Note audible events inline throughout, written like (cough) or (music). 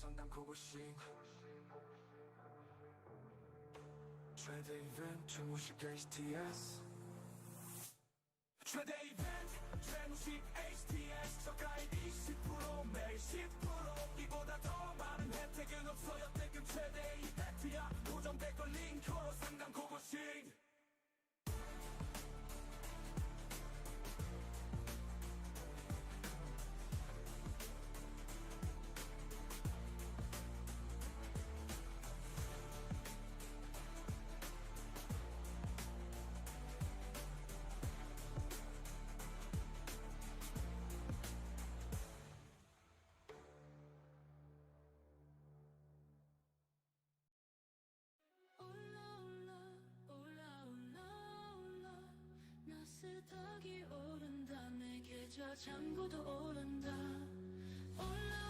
성남 고고싱 최대 이벤트 최무식 HTS 최대 이벤트 최무식 HTS 저가인 20% 매일 10% 이보다 더 많은 혜택은 없어 여태껏 최대 나스닥이 오른다. 내 계좌 잔고도 오른다. 올라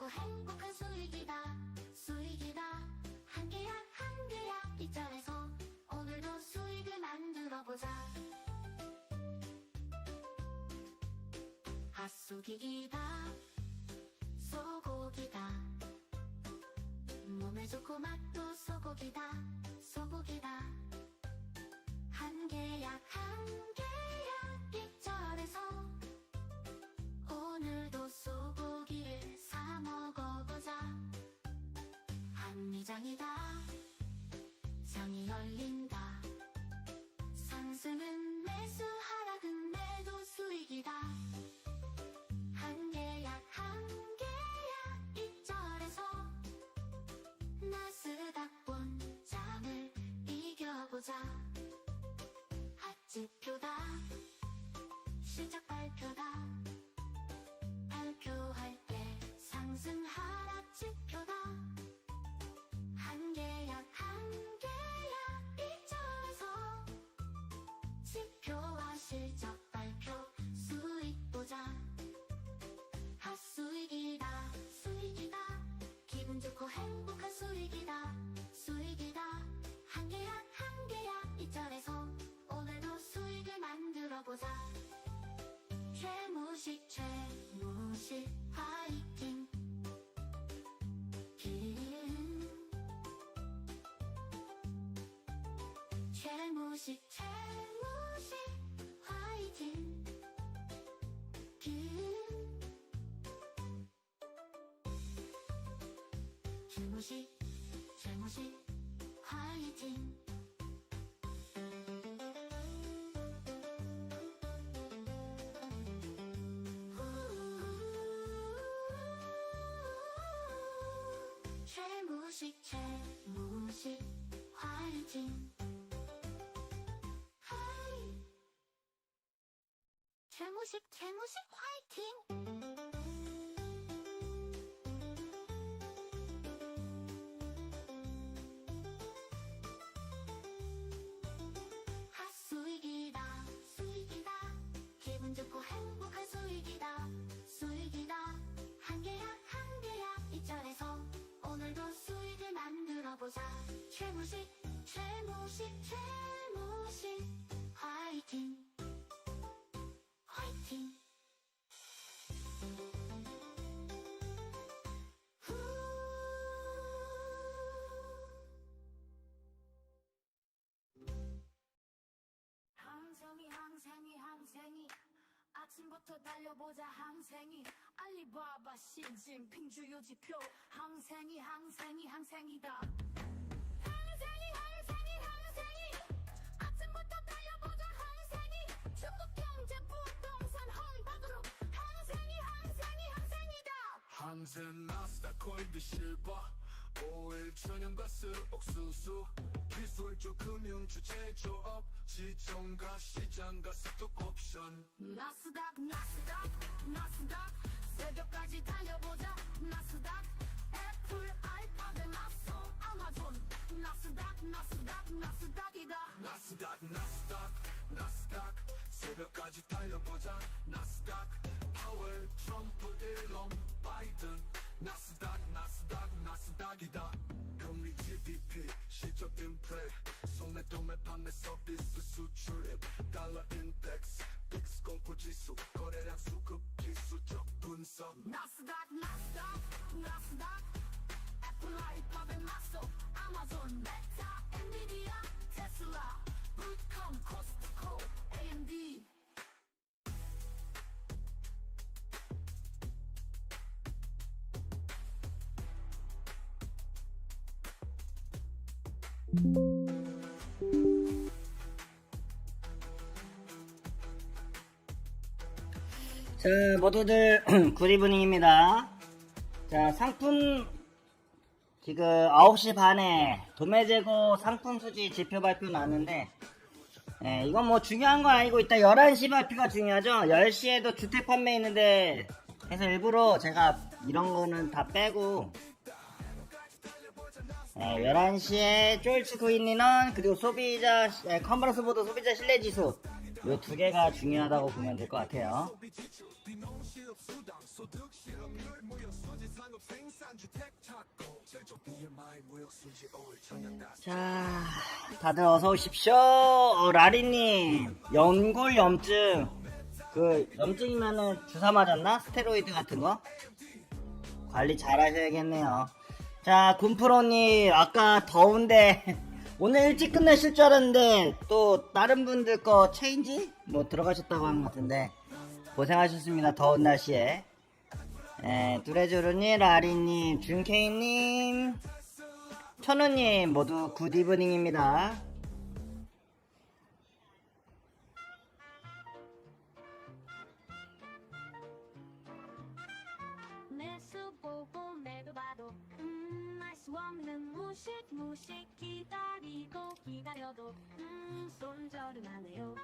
좋고 행복한 수익이다. 수익이다. 한 개야 한 개야. 이점에서 오늘도 수익을 만들어 보자. 핫수익이다. 소고기다. 몸에 좋고 맛도 소고기다. 소고기다. 한 개야 한 개야. 이점에서 오늘도 소고기를 사 먹어보자. 한미장이다. 장이 열린다. 상승은 매수 하락은 매도 수익이다. 한 개야 한 개야 이절에서. 나스닥 본장을 이겨보자. 핫지표다. 실적 최무식 최무 무식 화이팅. 하이. 최무식 최무식 화이팅 최무식 최무식. 화이팅. 화이팅. 후. 항생이 항생이 항생이. 아침부터 달려보자 항생이. 알리바바 시진핑 주요 지표. 항생이 항생이 항생이다 항생 나스닥 골드 실버. 오일 천연가스 옥수수. 기술적 금융주 제조업. 지정과 시장과 습득 옵션. 나스닥 나스닥 나스닥. 새벽까지 달려보자. 나스닥. 애플 아이팟에 맞서 아마존. 나스닥 나스닥 나스닥이다. 나스닥 나스닥 나스닥. 새벽까지 달려보자. 나스닥. 파월 트럼프 자, 모두들 (clears throat) 굿이브닝입니다. 자, 상품 지금 9시 반에 도매 재고 상품 수지 지표 발표 나왔는데 예, 이건 뭐 중요한 거 아니고 이따 11시 발표가 중요하죠. 10시에도 주택 판매 있는데 그래서 일부러 제가 이런 거는 다 빼고 예, 11시에 쫄츠 구인리는 그리고 소비자 예, 컨버런스 보드 소비자 신뢰 지수 요 두 개가 중요하다고 보면 될 것 같아요. 자, 다들 어서 오십시오. 어, 라리님, 연골 염증. 그 염증이면은 주사 맞았나? 스테로이드 같은 거? 관리 잘 하셔야겠네요. 자, 군프로님, 아까 더운데, (laughs) 오늘 일찍 끝내실 줄 알았는데, 또, 다른 분들 거 체인지? 뭐 들어가셨다고 한 것 같은데, 고생하셨습니다. 더운 날씨에. 에, 뚜레조르님, 라리님, 준케이님, 천우님, 모두 굿이브닝입니다. 없는 무식 무식 기다리고 기다려도 음 손절은하네요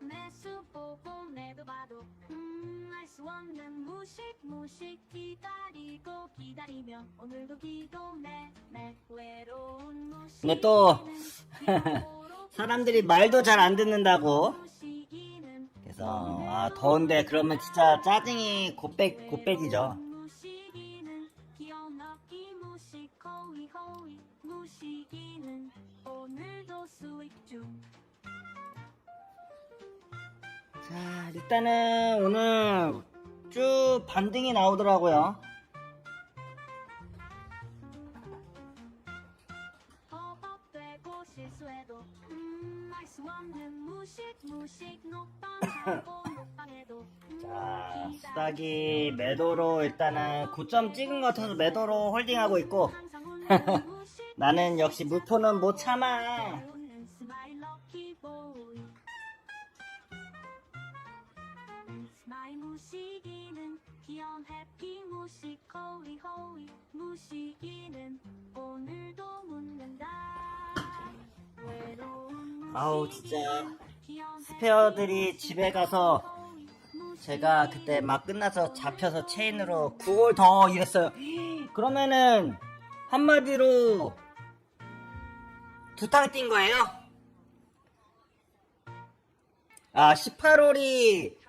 내수 보고 내도 봐도 음알 수 없는 무식 무식 기다리고 기다리면 오늘도 기도내 내 외로운 무식 근데 또, (laughs) 사람들이 말도 잘 안 듣는다고. 그래서, 아, 더운데 그러면 진짜 짜증이 곱빼, 곱빼지죠. 수익 중 자, 일단은 오늘 쭉 반등이 나오더라고요. 허겁되고 실수해도 음 알수 없는 무식 무식 녹방하고 (laughs) 녹방해도 음, 자, 수닥이 매도로 일단은 고점 찍은 것 같아서 매도로 홀딩하고 있고, (laughs) 나는 역시 무포는 못 참아. 무식이는 귀여운 해피 무식 호이 호이 무식이는 오늘도 묻는다 외로운 아우, 진짜. 스페어들이 집에 가서 제가 그때 막 끝나서 잡혀서 체인으로 9월 더 일했어요. 그러면은 한마디로 두탕 뛴 거예요? 아 18홀이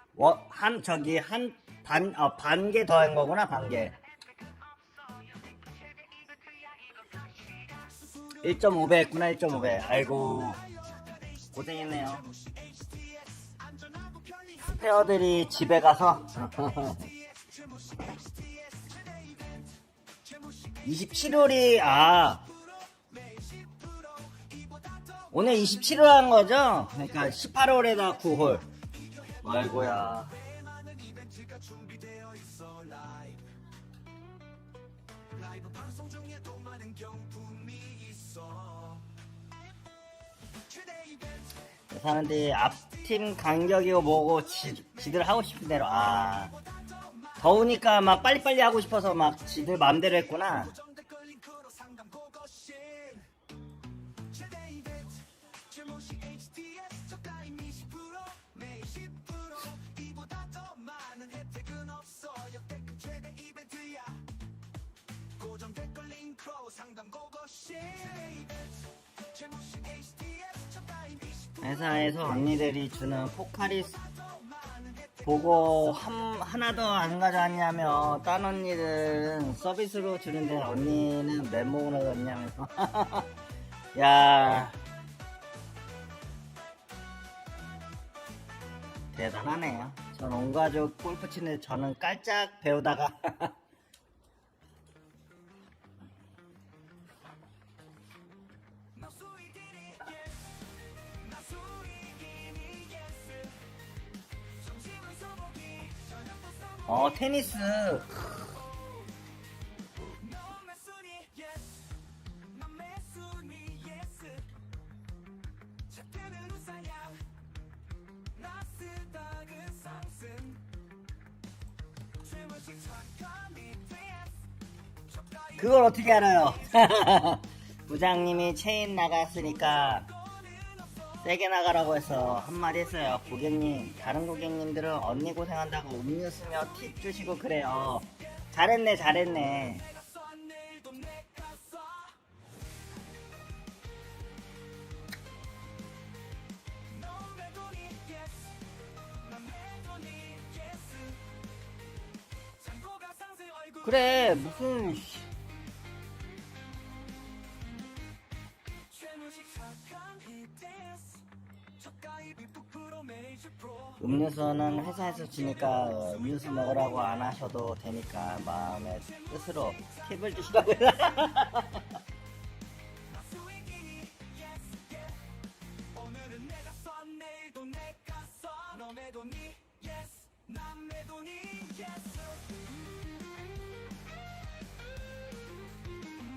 한 저기 한반 아, 반개 더 한 거구나 반 개. 1.5배 했구나 1.5배. 아이고 고생했네요. 스페어들이 집에 가서 (laughs) 27홀이 아 오늘 27홀 한 거죠? 그러니까 18홀에다 9홀 아이고야. 사람들이 앞팀 간격이고 뭐고 지, 지들 하고 싶은 대로 아. 더우니까 막 빨리빨리 하고 싶어서 막 지들 마음대로 했구나 회사에서 언니들이 주는 포카리 보고 한, 하나도 안 가져왔냐며 딴 언니들은 서비스로 주는데 언니는 멤버로 갔냐면서. (laughs) 야. 대단하네요. 전 온가족 골프 치는 저는 깔짝 배우다가 (laughs) 테니스 그걸 어떻게 알아요? (laughs) 부장님이 체인 나갔으니까 세게 나가라고 해서 한마디 했어요. 고객님, 다른 고객님들은 언니 고생한다고 음료수며 팁 주시고 그래요. 잘했네, 잘했네. 그래, 무슨. 음료수는 회사에서 주니까 어, 음료수 먹으라고 안 하셔도 되니까 마음의 뜻으로 팁을 주시라고요. (laughs)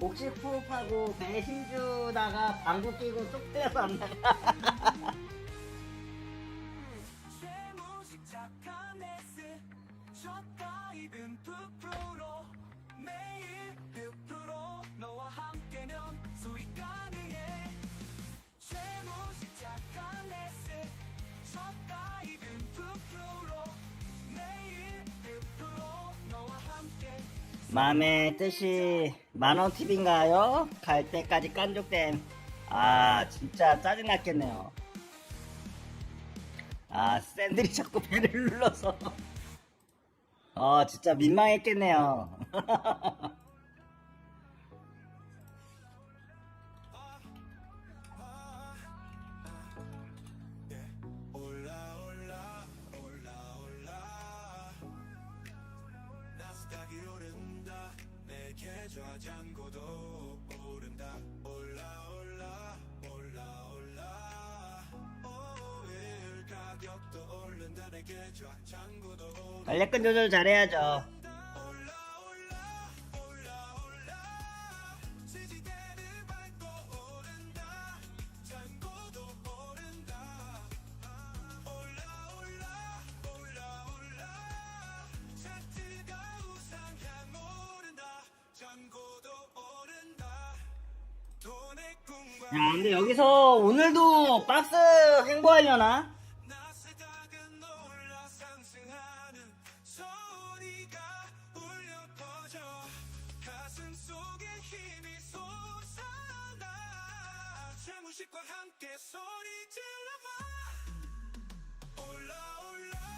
혹시 푸업하고 배 힘주다가 방구 끼고 쏙 때려서 안 나가? 마음의 뜻이 만원 팁인가요? 갈 때까지 깐족된 아 진짜 짜증났겠네요. 아 샌들이 자꾸 배를 눌러서. 어 진짜 민망했겠네요 (laughs) 전략권 조절 잘해야죠. 야, 근데 여기서 오늘도 박스 행보하려나? 최무식과 함께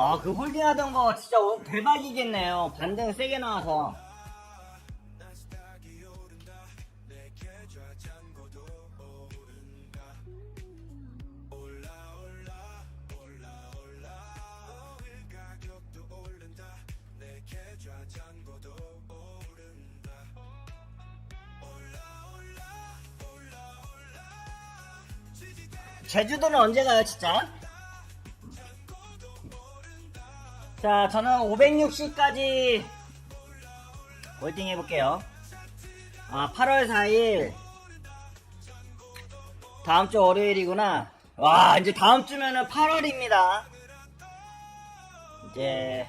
아, 그 홀딩 하던 거 진짜 오- 대박이겠네요. 반등 세게 나와서. 제주도는 언제 가요, 진짜? 자, 저는 560까지 홀딩 해볼게요. 아, 8월 4일. 다음 주 월요일이구나. 와, 이제 다음 주면은 8월입니다. 이제,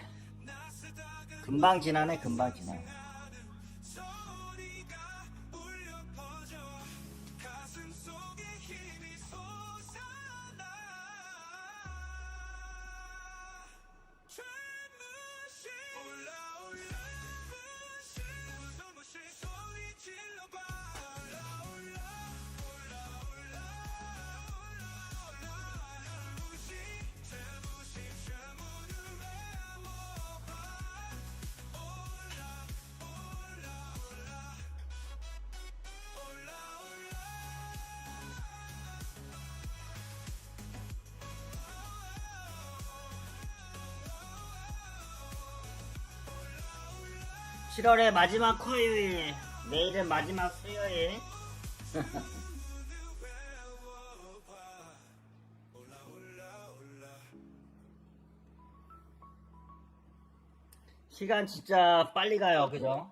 금방 지나네, 금방 지나. 7월의 마지막 화요일. 내일은 마지막 수요일. (laughs) 시간 진짜 빨리 가요, 그죠?